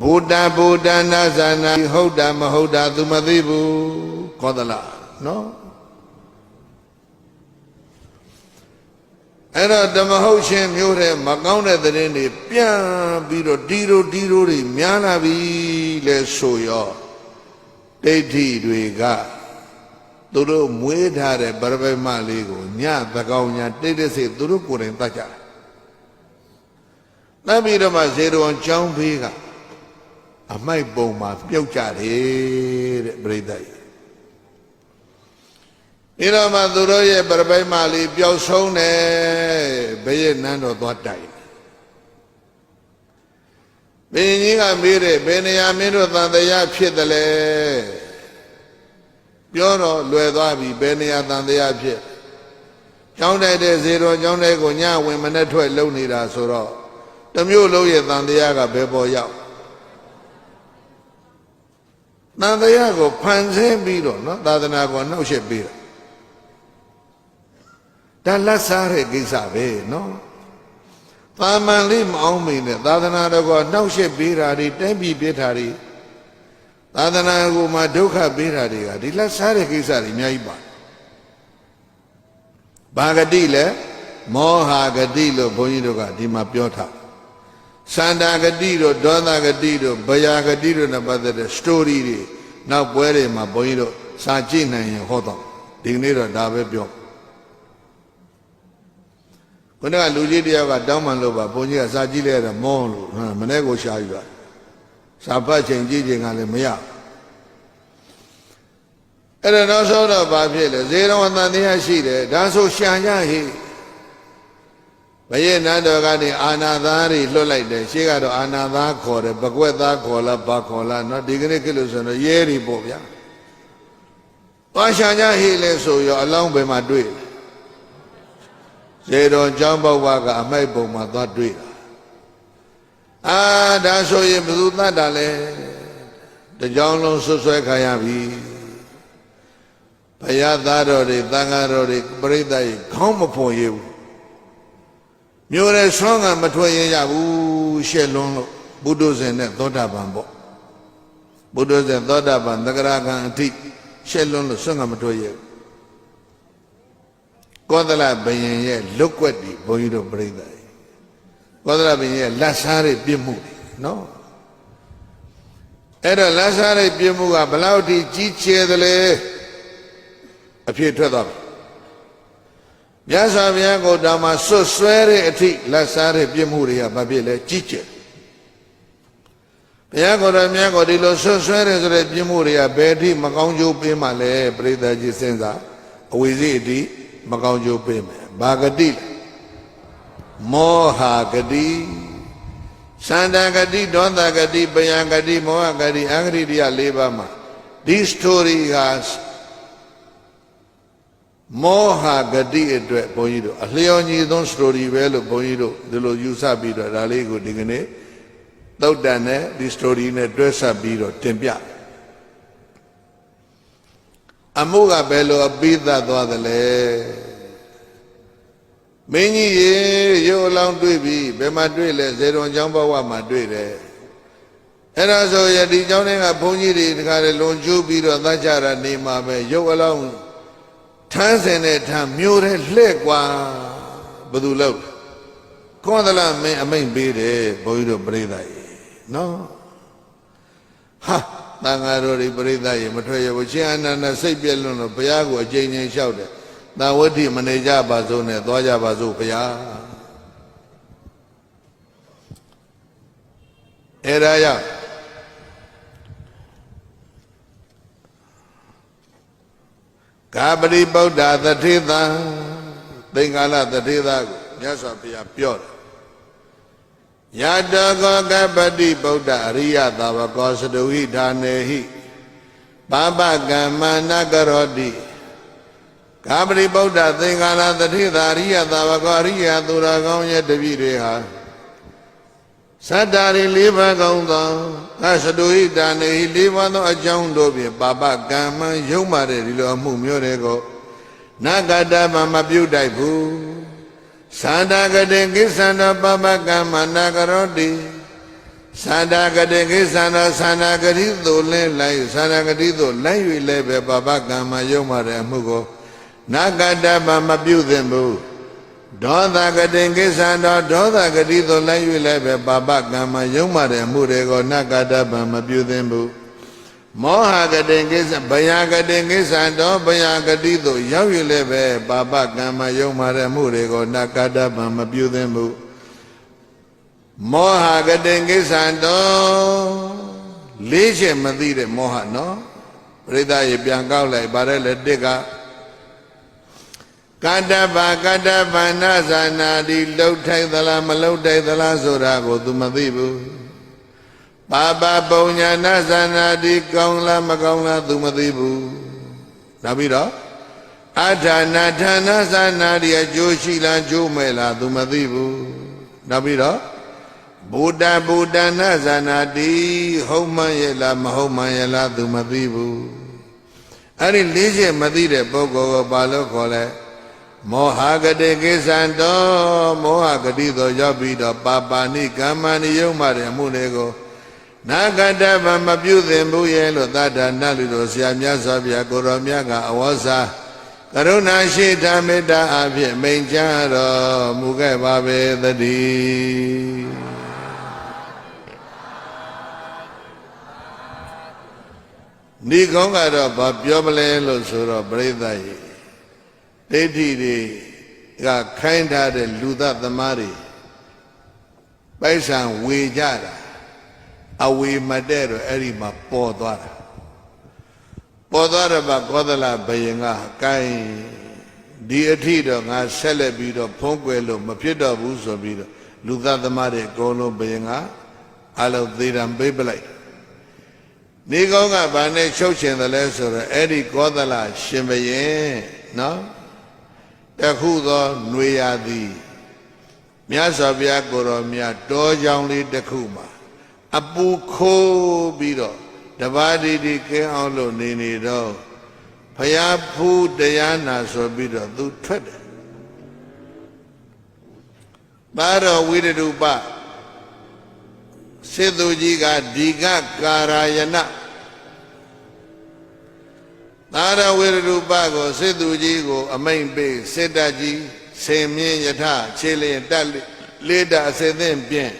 ဘုဒ္ဓဘုဒ္ဓနာဇာနာဟုတ်တာမဟုတ်တာ तू မသိဘူးကောသလနော်အဲ့တော့ဓမ္မဟုတ်ရှင်မျိုးတဲ့မကောင်းတဲ့သတင်းတွေပြန်ပြီးတော့ဒီလိုဒီလိုတွေများလာပြီလဲဆိုရောဒိဋ္ဌိတွေကသူတို့မွေးထားတဲ့ဗရဗမလေးကိုညသကောင်ညာတိတ်တဆိတ်သူတို့ကိုယ်တိုင်တတ်ကြတယ်တတ်ပြီးတော့မှဇေရဝံကျောင်းဖေးက အမိုက်ပုံမှာပြုတ်ကြတယ်တဲ့ပြိဿကြီးဒီတော့မှသူတို့ရဲ့ပြပိုက်မလေးပျောက်ဆုံးတယ်ဘယ်ရဲ့နန်းတော်သွားတိုင်ဘင်းကြီးကမေးတယ်ဘယ်နေရာမင်းတို့တန်တရားဖြစ်တယ်လဲပြောတော့လွယ်သွားပြီဘယ်နေရာတန်တရားဖြစ်ကျောင်းတိုက်တဲ့ဇေတော်ကျောင်းတိုက်ကိုညဝင်မနဲ့ထွက်လုံနေတာဆိုတော့တမျိုးလုံးရဲ့တန်တရားကဘယ်ပေါ်ရောက် တန်တရားကိုဖန်ဆင်းပြီးတော့နော်သာသနာကိုနှောက်ယှက်ပြီးတော့ဒါလက်စားတဲ့ကိစ္စပဲနော်သာမန်လေးမအောင်မိနဲ့သာသနာတော်ကိုနှောက်ယှက်ပေးတာတွေတိုင်းပြည်ပြစ်တာတွေသာသနာကိုမှဒုက္ခပေးတာတွေကဒီလက်စားတဲ့ကိစ္စတွေအများကြီးပါဘာဂတိလဲမောဟာဂတိလို့ဘုန်းကြီးတို့ကဒီမှာပြောထား စန္ဒာဂတိတို့ဒေါသဂတိတို့ဘယာဂတိတို့နဲ့ပတ်သက်တဲ့ story တွေနောက်ပွဲတွေမှာဘုန်းကြီးတို့စာကြည့်နိုင်ရင်ဟောတော့ဒီကနေ့တော့ဒါပဲပြောခုနကလူကြီးတယောက်ကတောင်းပန်လို့ပါဘုန်းကြီးကစာကြည့်လဲရတော့မောလို့ဟမ်မနေ့ကိုရှာယူတာစာဖတ်ချိန်ကြည့်ချိန်ကလည်းမရအဲ့ဒါနောက်ဆုံးတော့ဘာဖြစ်လဲဇေရဝတန်တရားရှိတယ်ဒါဆိုရှာရဟိ ဘယေနန္တော်ကနေအာနာသားတွေလွတ်လိုက်တယ်ရှေ့ကတော့အာနာသားခေါ်တယ်ပကွက်သားခေါ်လားဘာခေါ်လားเนาะဒီကနေ့ခေတ်လို့ဆိုတော့ရဲတွေပေါ့ဗျာသွားရှာကြဟိလဲဆိုရောအလောင်းဘယ်မှာတွေ့လဲဇေတော်ကျောင်းဘောက်ဝါကအမိုက်ပုံမှာသွားတွေ့တာအာဒါဆိုရင်ဘယ်သူတတ်တာလဲတကြောင်လုံးဆွဆွဲခံရပြီဘုရားသားတော်တွေသံဃာတော်တွေပြိဿကြီးခေါင်းမဖွန်ရဘူး မျိုးရဲဆွမ်းကမထွက်ရရဘူးရှက်လွန်းလို့ဘုဒ္ဓဇင်နဲ့သောတာပန်ပေါ့ဘုဒ္ဓဇင်သောတာပန်သက္ကရာကံအထိရှက်လွန်းလို့ဆွမ်းကမထွက်ရဘူးကောသလဘယင်ရဲ့လွတ်ကွက်တွေဘုန်းကြီးတို့ပြိဿကြီးကောသလဘယင်ရဲ့လက်စားတွေပြစ်မှုတွေနော်အဲ့တော့လက်စားတဲ့ပြစ်မှုကဘလောက်ထိကြီးကျယ်သလဲအဖြစ်ထွက်သွားပြီ မြတ်စွာဘုရားကိုတောင်မှဆွတ်ဆွဲတဲ့အထိလက်စားတဲ့ပြစ်မှုတွေကဘာဖြစ်လဲကြီးကျယ်ဘုရားကိုယ်တော်မြတ်ကိုဒီလိုဆွတ်ဆွဲတဲ့ဆိုတဲ့ပြစ်မှုတွေကဘယ်အထိမကောင်းကျိုးပေးမှလဲပြိဿကြီးစဉ်းစားအဝိဇ္ဇိအထိမကောင်းကျိုးပေးမယ်ဘာဂတိလဲမောဟာဂတိစန္ဒဂတိဒေါသဂတိပယံဂတိမောဟဂတိအင်္ဂရိတရား၄ပါးမှာဒီ story က မောဟဂတိအတွက်ဘုန်းကြီးတို့အလျော်ညီဆုံး story ပဲလို့ဘုန်းကြီးတို့ဒီလိုယူဆပြီးတော့ဒါလေးကိုဒီကနေ့သုတ်တန်နဲ့ဒီ story နဲ့တွဲဆက်ပြီးတော့တင်ပြအမှုကဘယ်လိုအပိသတ်သွားသလဲမင်းကြီးရေရုပ်အလောင်းတွေ့ပြီဘယ်မှာတွေ့လဲဇေရွန်ကျောင်းဘဝမှာတွေ့တယ်အဲ့ဒါဆိုရဒီကျောင်းထဲကဘုန်းကြီးတွေတခါလေလွန်ကျူးပြီးတော့သတ်ကြတာနေမှာပဲရုပ်အလောင်း ထမ်းစင်တဲ့ထမ်းမျိုးတဲ့လှဲ့กว่าဘယ်သူလို့ခွန်သလားမင်းအမိန်ပေးတယ်ဘုန်းကြီးတို့ပြိဿကြီးနော်ဟာတန်ဃာတော်တွေပြိဿကြီးမထွက်ရဘူးရှင်အနန္ဒစိတ်ပြည့်လွန်းလို့ဘုရားကိုအကျဉ်းချင်းလျှောက်တယ်တန်ဝဋ္ဌိမနေကြပါစို့နဲ့သွားကြပါစို့ဘုရားအဲ့ဒါကြောင့် ကာပရိပုဒ္ဓသတိသံသင်္ကာလသတိသကိုမြတ်စွာဘုရားပြောတယ်ယတကောကပတိဗုဒ္ဓအရိယသာဝကောသတုဟိဌာနေဟိပပကမ္မနကရောတိကာပရိဗုဒ္ဓသင်္ကာလသတိသာအရိယသာဝကောအရိယသူတော်ကောင်းရဲ့တပည့်တွေဟာ သတ္တာရီလေးပါးကောင်းသောသသတုဟိဌာနေဟိလေးပါးသောအကြောင်းတို့ဖြင့်ပပကမ္မယုံမာတဲ့ဒီလိုအမှုမျိုးတွေကိုနဂတမမပြုတ်တိုက်ဘူးသန္တာကတိကိစ္ဆန္တပပကမ္မနာကရောတိသန္တာကတိကိသန္တာသန္တာဂတိသို့လင်းလိုက်သန္တာဂတိသို့လိုက်၍လည်းပဲပပကံမယုံမာတဲ့အမှုကိုနာကတ္တပမပြုသင့်ဘူး ဒေါသကတိကိသန္တာဒေါသဂတိသို့လိုက်၍လည်းပဲပပကံမယုံမာတဲ့အမှုတွေကိုနာကတ္တပမပြုသင့်ဘူးမောဟကတိကိစ္စဘယကတိကိစ္စတောဘယကတိသို့ရောက်ရလည်းပဲပါပကံမယုံမာတဲ့မှုတွေကိုနာကတ္တပံမပြုသင့်ဘူးမောဟကတိကိစ္စတောလေးချက်မသိတဲ့မောဟနော်ပြိဿရေပြန်ကောက်လိုက်ဗါတဲ့လေတစ်က ကတ္တဗကတ္တဗနာဇာနာဒီလှုပ်ထိုက်သလားမလှုပ်ထိုက်သလားဆိုတာကို तू မသိဘူးပါပပုံညာနာဇာနာတိကောင်းလားမကောင်းလားသူမသိဘူးနောက်ပြီးတော့အထာနာဌာနာဇာနာတိအကျိုးရှိလားကျိုးမဲ့လားသူမသိဘူးနောက်ပြီးတော့ဘုဒ္ဓဘုဒ္ဓနာဇာနာတိဟုတ်မှန်ရဲ့လားမဟုတ်မှန်ရဲ့လားသူမသိဘူးအဲ့ဒီလေးချက်မသိတဲ့ပုဂ္ဂိုလ်ကိုဘာလို့ခေါ်လဲ မောဟကတိကိစ္ဆံတော်မောဟကတိသောရောက်ပြီးတော့ပါပါဏိကမ္မဏိယုံမှတဲ့အမှုတွေကိုနာကတ္တဗမပြုသင်ဘူးရဲ့လို့သာဒနာလူတို့ဆရာမြတ်စွာဘုရားကိုရောမြတ်ကအဝေါစာကရုဏာရှိဓမ္မေတ္တာအဖြစ်မိန်ကြားတော်မူခဲ့ပါပေသတည်းဒီကောင်းကတော့ဗာပြောမလဲလို့ဆိုတော့ပြိဿရေ ဒိဋ္ဌိတွေကခိုင်းထားတဲ့လူသသမားတွေပိုက်ဆံဝေကြတာအဝေမတဲ့တော့အဲ့ဒီမှာပေါ်သွားတာပေါ်သွားတော့ဗကောသလဘယင်ကကိုင်းဒီအထိတော့ငါဆက်လက်ပြီးတော့ဖုံးကွယ်လို့မဖြစ်တော့ဘူးဆိုပြီးတော့လူသားသမားတွေအကုန်လုံးဘယင်ကအလုံးသေးတံပေးပလိုက်နေကောင်းကဘာနဲ့ချုပ်ချင်တယ်လဲဆိုတော့အဲ့ဒီကောသလရှင်ဘယင်နော် တခုသောຫນွေရသည်မြတ်စွာဘုရားကိုယ်တော်မြတ်တောကြောင်လေးတစ်ခုမှာအပူခိုးပြီးတော့တပါးဒီဒီကင်းအောင်လို့နေနေတော့ဖယားဖူးတရားနာဆိုပြီးတော့သူထွက်တယ်။ပါတော်ဝိရတုပစေသူကြီးကဒီကကာရာယန သာရဝိရတုပကိုစေသူကြီးကို အမိန်ပေးစေတကြီးဆေမြင့်ယထခြေလျင်တက်လေးတာအစေသင့်ပြင်း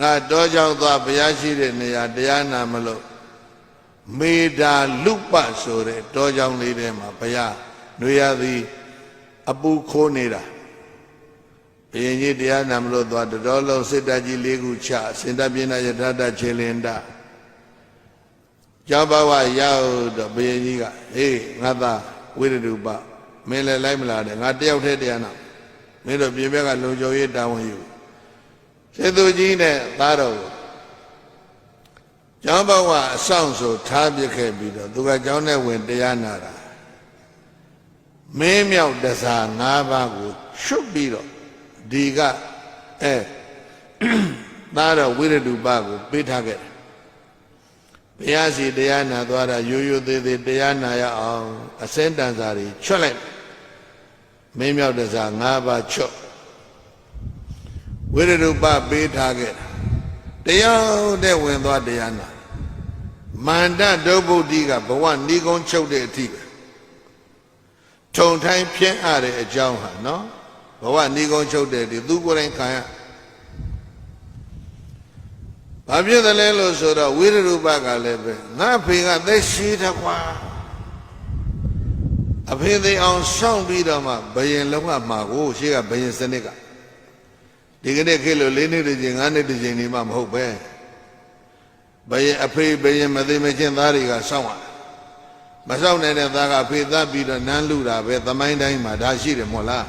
ငါတောကြောင့်သွားဘုရားရှိတဲ့နေရာတရားနာမလို့မေတာလုပဆိုတဲ့တောကြောင့်လေးထဲမှာဘုရားຫນွေရသည်အပူခိုးနေတာဘုရင်ကြီးတရားနာမလို့သွားတော်လုံးစစ်တပ်ကြီးလေးခုချစင်တပြင်းနာယထာတခြေလင်တာကျော င်းဘဝရောက်တော့ဘုရင်ကြီးကဟေးငါသားဝိရဒုပမင်းလည်းလိုက်မလာနဲ့ငါတယောက်တည်းတရားနာမင်းတို့ပြင်ဘက်ကလုံခြုံရေးတာဝန်ယူစေသူကြီးနဲ့သားတော်ကိုကျောင်းဘဝအဆောင်ဆိုထားပြခဲ့ပြီးတော့သူကကျောင်းထဲဝင်တရားနာတာမင်းမြောက်တစား၅ပါးကိုချွတ်ပြီးတော့ဒီကအဲသားတော်ဝိရတုပကိုပေးထားခဲ့တယ် ဘုရားစီတရားနာသွားတာရိုးရိုးသေးသေးတရားနာရအောင်အစင်းတန်စာတွေချွတ်လိုက်မင်းမြောက်တစား၅ပါးချွတ်ဝိရဒုပပေးထားခဲ့တာတရားတဲ့ဝင်သွားတရားနာမန္တဒုဗုဒ္ဓိကဘဝဏီကုံချုပ်တဲ့အထိပဲထုံထိုင်းဖြင်းအပ်တဲ့အကြောင်းဟာနော်ဘဝဏီကုံချုပ်တဲ့ဒီသူကိုယ်တိုင်ခံရ ဘာဖြစ်တယ်လဲလို့ဆိုတော့ဝိရဒုပကလည်းပဲငါဖေကသက်ရှိတကွာအဖေသေးအောင်စောင့်ပြီးတော့မှဘယင်လုံးကမှာကိုရှေ့ကဘယင်စနစ်ကဒီကနေ့ခေတ်လို့၄နှစ်တစ်ချိန်၅နှစ်တစ်ချိန်နေမှမဟုတ်ပဲဘယင်အဖေဘယင်မသိမချင်းသားတွေကစောင့်ရမစောင့်နိုင်တဲ့သားကအဖေသားပြီးတော့နန်းလူတာပဲသမိုင်းတိုင်းမှာဒါရှိတယ်မို့လား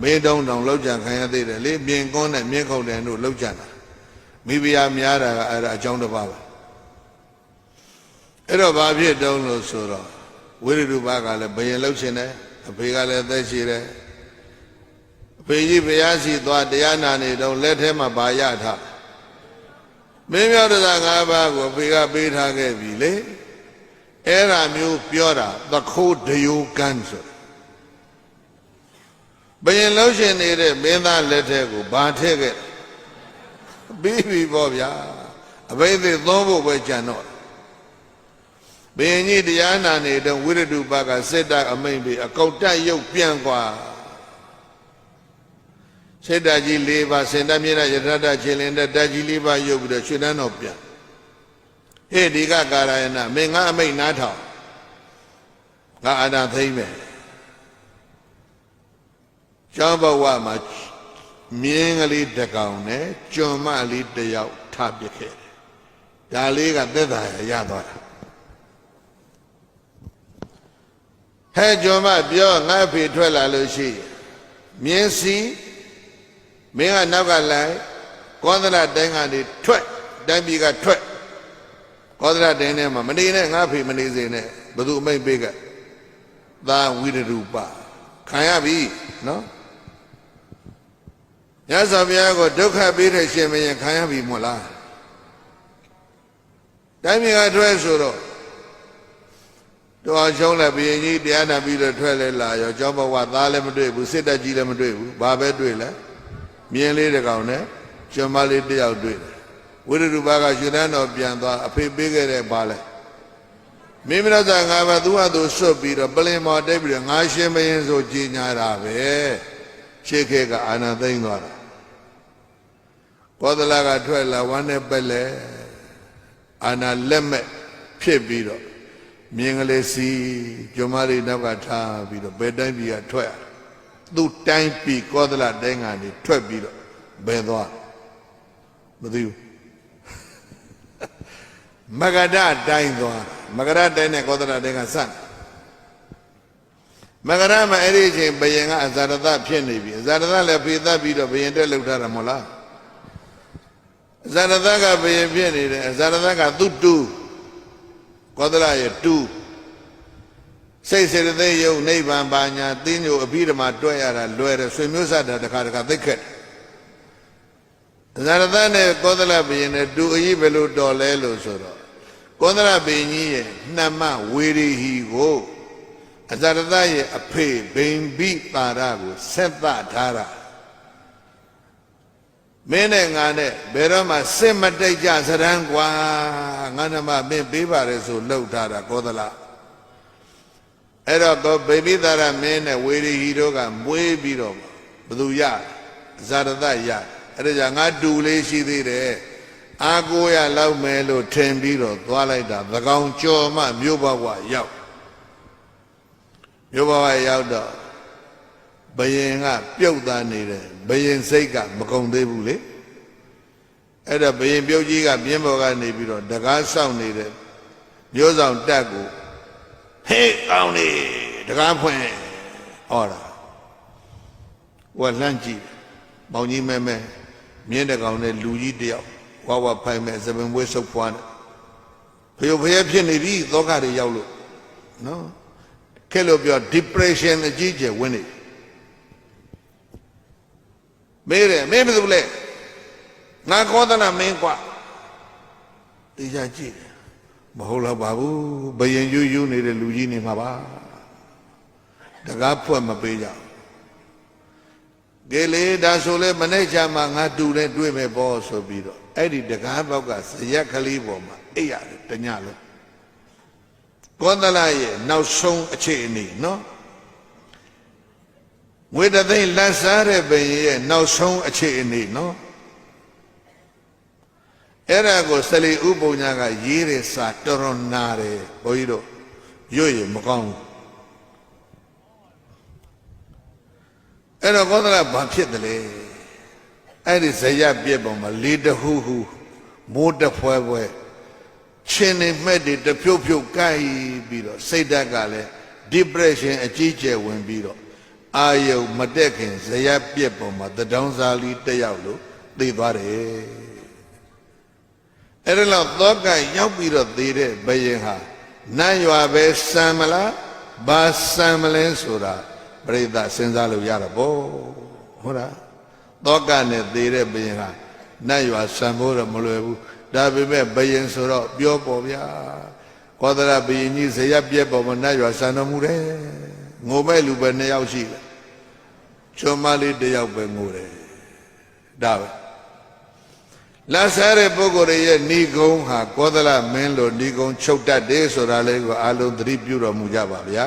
မင်းတုံးတောင်လောက်ကြံခံရသေးတယ်လေပြင်ကွန်းနဲ့မြင်းခုန်တယ်တို့လောက်ကြံတာ မိဖုရားများတာကအဲ့ဒါအကြောင်းတစ်ပါးပဲအဲ့တော့ဘာဖြစ်တုံးလို့ဆိုတော့ဝိရိတုဘကလည်းဘယင်လောက်ရှင်တယ်အဖေကလည်းသက်ရှိတယ်အဖေကြီးဘုရားရှိသွားတရားနာနေတော့လက်ထဲမှာဘာရထားမင်းမြောက်တစား၅ပါးကိုအဖေကပေးထားခဲ့ပြီလေအဲ့ဒါမျိုးပြောတာသခိုးဒယိုကန်းဆိုဘယင်လောက်ရှင်နေတဲ့မင်းသားလက်ထဲကိုဘာထည့်ခဲ့ ပြီးပြီပေါ့ဗျာ အဘိဓိသုံးဖို့ပဲကြံတော့ဘယင်ကြီးတရားနာနေတော့ဝိရတုပကစိတ်တအမိန်ပြီးအကောက်တက်ရုပ်ပြန်กว่าစိတ်တကြီး၄ပါးစင်တမြေရယထတခြေလင်းတဲ့ဓာတ်ကြီး၄ပါးရုပ်ပြီးတော့ရွှေတန်းတော်ပြန်ဟေ့ဒီကကာရယနာမင်းငါအမိန်နားထောင်ငါအာနာသိမ့်မယ်ကျောင်းဘဝမှာ မြင်းကလေးတစ်ကောင်နဲ့ကျွံမလေးတစ်ယောက်ထပစ်ခဲ့တယ်ဒါလေးကသက်သာရရသွားတာဟဲ့ကျွံမပြောငါအဖေထွက်လာလို့ရှိရင်မြင်းစီမင်းကနောက်ကလိုက်ကောသလတိုင်းကနေထွက်တိုင်းပြည်ကထွက်ကောသလတိုင်းထဲမှာမနေနဲ့ငါအဖေမနေစေနဲ့ဘသူအမိတ်ပေးကသာဝိရူပခံရပြီနော် ညဇောဘုရားကိုဒုက္ခပေးတဲ့ရှင်မင်းခံရပြီမို့လားတိုင်းပြည်ကထွက်ဆိုတော့တော်ချုံးလည်းဘုရင်ကြီးတရားနာပြီးတော့ထွက်လဲလာရောကျောင်းဘဝသားလည်းမတွေ့ဘူးစစ်တပ်ကြီးလည်းမတွေ့ဘူးဘာပဲတွေ့လဲမြင်းလေးတစ်ကောင်နဲ့ကျွမ်းမလေးတစ်ယောက်တွေ့တယ်ဝိရဒုဘကရှင်တန်းတော်ပြန်သွားအဖေပေးခဲ့တဲ့ဘာလဲမိမရဇာငါးပါးသူ့ဟာသူစွတ်ပြီးတော့ပလင်မော်တိတ်ပြီးတော့ငါရှင်မင်းဆိုကြီးညာတာပဲရှေ့ခေတ်ကအာနာသိမ့်သွားတာ ဘောဒလာကထွက်လာဝမ်းနဲ့ပက်လဲအာနာလက်မဲ့ဖြစ်ပြီးတော့မြင်းကလေးစီကျမလေးနောက်ကထားပြီးတော့ဘယ်တိုင်းပြည်ကထွက်ရသူ့တိုင်းပြည်ကောသလတိုင်းကနေထွက်ပြီးတော့ဘယ်သွားမသိဘူးမဂဒတိုင်းသွားမဂဒတိုင်းနဲ့ကောသလတိုင်းကစတယ်မဂရမအဲ့ဒီအချိန်ဘယင်ကအဇာရသဖြစ်နေပြီအဇာရသလည်းဖေသက်ပြီးတော့ဘယင်တက်လောက်ထားတာမဟုတ်လားအ ဇာရသကဘယင်ဖြစ်နေတယ်အဇာရသကသူ့တူကောသလရဲ့တူစိတ်စေတသိက်ယုံနိဗ္ဗာန်ပါညာသင်ညိုအဘိဓမ္မာတွဲရတာလွယ်တယ်ဆွေမျိုးစတာတခါတခါသိခက်အဇာရသနဲ့ကောသလဘယင်နဲ့တူအကြီးဘယ်လိုတော်လဲလို့ဆိုတော့ကောသလဘယင်ကြီးရဲ့နှမဝေရီဟီကိုအဇရသရဲ့အဖေဘိန်ဘိပါရကိုဆက်သထားတာ မင်းနဲ့ငါနဲ့ဘယ်တော့မှစစ်မတိတ်ကြစရန်ကွာငါနမမင်းပေးပါလေဆိုလှုပ်ထားတာကောသလအဲ့တော့ကောဗိပိသာရမင်းနဲ့ဝေရီဟီတို့ကမွေးပြီးတော့ဘသူရဇာရသရအဲ့ဒါကြောင့်ငါတူလေးရှိသေးတယ်အာကိုရလောက်မယ်လို့ထင်ပြီးတော့သွားလိုက်တာသကောင်ကြော်မှမြို့ဘဝရောက်မြို့ဘဝရောက်တော့ ဘယင်ကပြုတ်သားနေတယ်ဘယင်စိတ်ကမကုံသေးဘူးလေအဲ့တော့ဘယင်ပြုတ်ကြီးကပြင်းပေါ်ကနေပြီးတော့တကားဆောင်နေတဲ့မျိုးဆောင်တက်ကိုဟေးကောင်းနေတကားဖွင့်ဟောတာဝက်လှမ်းကြည့်ပေါင်ကြီးမဲမဲမြင်းတကောင်နဲ့လူကြီးတယောက်ဝါဝဖိုင်မဲ့သပင်ပွဲဆုပ်ဖွားတယ်ဖယုတ်ဖယက်ဖြစ်နေပြီသောကတွေရောက်လို့နော်ခက်လို့ပြော depression အကြီးကျယ်ဝင်နေ မေးတယ်မင်းဘယ်သူလဲငါကောသနာမင်းกว่าတေချာကြည့်တယ်မဟုတ်တော့ပါဘူးဘယင်ယူယူနေတဲ့လူကြီးနေမှာပါတကားဖွက်မပေးကြဘူးကဲလေဒါဆိုလေမနေ့ချာမှာငါတူတဲ့တွေ့မယ်ပေါ့ဆိုပြီးတော့အဲ့ဒီတကားဘောက်ကဇရက်ကလေးပေါ်မှာအိပ်ရတယ်တညလုံးကောသလရဲ့နောက်ဆုံးအခြေအနေနော် ငွေတသိန်းလက်စားတဲ့ဘယင်ရဲ့နောက်ဆုံးအခြေအနေနော်အဲ့ဒါကိုစလီဥပုံညာကရေးတဲ့စာတော်တော်နာတယ်ဘုန်းကြီးတို့ရွတ်ရမကောင်းဘူးအဲ့တော့ကောသလဘာဖြစ်တယ်လဲအဲ့ဒီဇယပြက်ပေါ်မှာလေတဟုဟုမိုးတဖွဲဖွဲချင်းနေမဲ့တွေတဖြုတ်ဖြုတ်ကိုက်ပြီးတော့စိတ်ဓာတ်ကလည်း depression အကြီးကျယ်ဝင်ပြီးတော့ အာယုံမတက်ခင်ဇယပြက်ပေါ်မှာတဒေါင်းစားလီတက်ရောက်လို့သိသွားတယ်အဲ့ဒါတော့သောကရောက်ပြီးတော့သေးတဲ့ဘယင်ဟာနတ်ရွာပဲစံမလားဘာစံမလဲဆိုတာပြိဿစဉ်းစားလို့ရတာပေါ့ဟုတ်လားသောကနဲ့သေးတဲ့ဘယင်ဟာနတ်ရွာစံဖို့တော့မလွယ်ဘူးဒါပေမဲ့ဘယင်ဆိုတော့ပြောပေါ်ဗျာကောသရဘယင်ကြီးဇယပြက်ပေါ်မှာနတ်ရွာစံတော်မူတယ်ငိုမဲ့လူပဲနှစ်ယောက်ရှိတယ် ချွန်မလေးတစ်ယောက်ပဲငိုတယ်ဒါပဲလက်စားတဲ့ပုဂ္ဂိုလ်ရဲ့ဏီကုံဟာကောသလမင်းလိုဏီကုံချုပ်တတ်တယ်ဆိုတာလေးကိုအလုံးသတိပြုတော်မူကြပါဗျာ